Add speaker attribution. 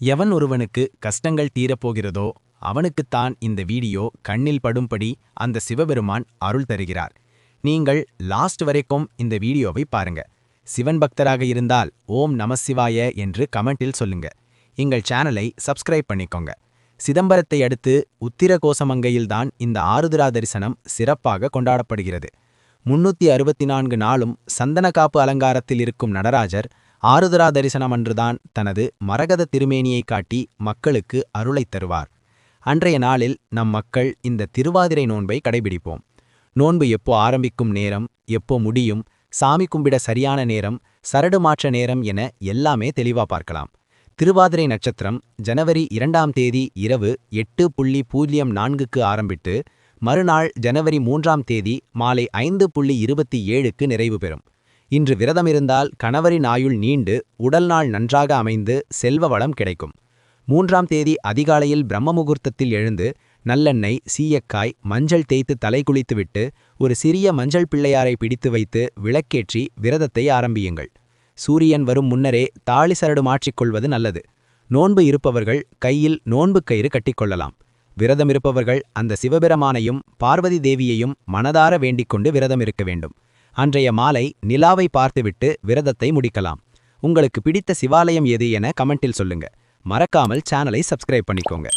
Speaker 1: எவன் ஒருவனுக்கு கஷ்டங்கள் தீரப்போகிறதோ அவனுக்குத்தான் இந்த வீடியோ கண்ணில் படும்படி அந்த சிவபெருமான் அருள் தருகிறார். நீங்கள் லாஸ்ட் வரைக்கும் இந்த வீடியோவை பாருங்க. சிவன் பக்தராக இருந்தால் ஓம் நமசிவாய என்று கமெண்டில் சொல்லுங்க. எங்கள் சேனலை சப்ஸ்கிரைப் பண்ணிக்கோங்க. சிதம்பரத்தை அடுத்து உத்திர கோசமங்கையில்தான் இந்த ஆருத்ரா தரிசனம் சிறப்பாக கொண்டாடப்படுகிறது. முன்னூத்தி அறுபத்தி நான்கு நாளும் சந்தனக்காப்பு அலங்காரத்தில் இருக்கும் நடராஜர் ஆருத்ரா தரிசனம் அன்றுதான் தனது மரகத திருமேனியை காட்டி மக்களுக்கு அருளைத் தருவார். அன்றைய நாளில் நம் மக்கள் இந்த திருவாதிரை நோன்பை கடைபிடிப்போம். நோன்பு எப்போ ஆரம்பிக்கும் நேரம் எப்போ முடியும் சாமி கும்பிட சரியான நேரம் சரடு மாற்ற நேரம் என எல்லாமே தெளிவா பார்க்கலாம். திருவாதிரை நட்சத்திரம் ஜனவரி இரண்டாம் தேதி இரவு எட்டு புள்ளி பூஜ்ஜியம் நான்குக்கு ஆரம்பித்து மறுநாள் ஜனவரி மூன்றாம் தேதி மாலை ஐந்து புள்ளி இருபத்தி ஏழுக்கு நிறைவு பெறும். இன்று விரதமிருந்தால் கணவரின் ஆயுள் நீண்டு உடல் நாள் நன்றாக அமைந்து செல்வ வளம் கிடைக்கும். மூன்றாம் தேதி அதிகாலையில் பிரம்ம முகூர்த்தத்தில் எழுந்து நல்லெண்ணெய் சீயக்காய் மஞ்சள் தேய்த்து தலை குளித்துவிட்டு ஒரு சிறிய மஞ்சள் பிள்ளையாரை பிடித்து வைத்து விளக்கேற்றி விரதத்தை ஆரம்பியுங்கள். சூரியன் வரும் முன்னரே தாலி சரடு மாற்றிக்கொள்வது நல்லது. நோன்பு இருப்பவர்கள் கையில் நோன்பு கயிறு கட்டிக்கொள்ளலாம். விரதம் இருப்பவர்கள் அந்த சிவபெருமானையும் பார்வதி தேவியையும் மனதார வேண்டிக்கொண்டு விரதம் இருக்க வேண்டும். அன்றைய மாலை நிலாவை பார்த்துவிட்டு விரதத்தை முடிக்கலாம். உங்களுக்கு பிடித்த சிவாலயம் எது என கமெண்டில் சொல்லுங்க. மறக்காமல் சேனலை சப்ஸ்கிரைப் பண்ணிக்கோங்க.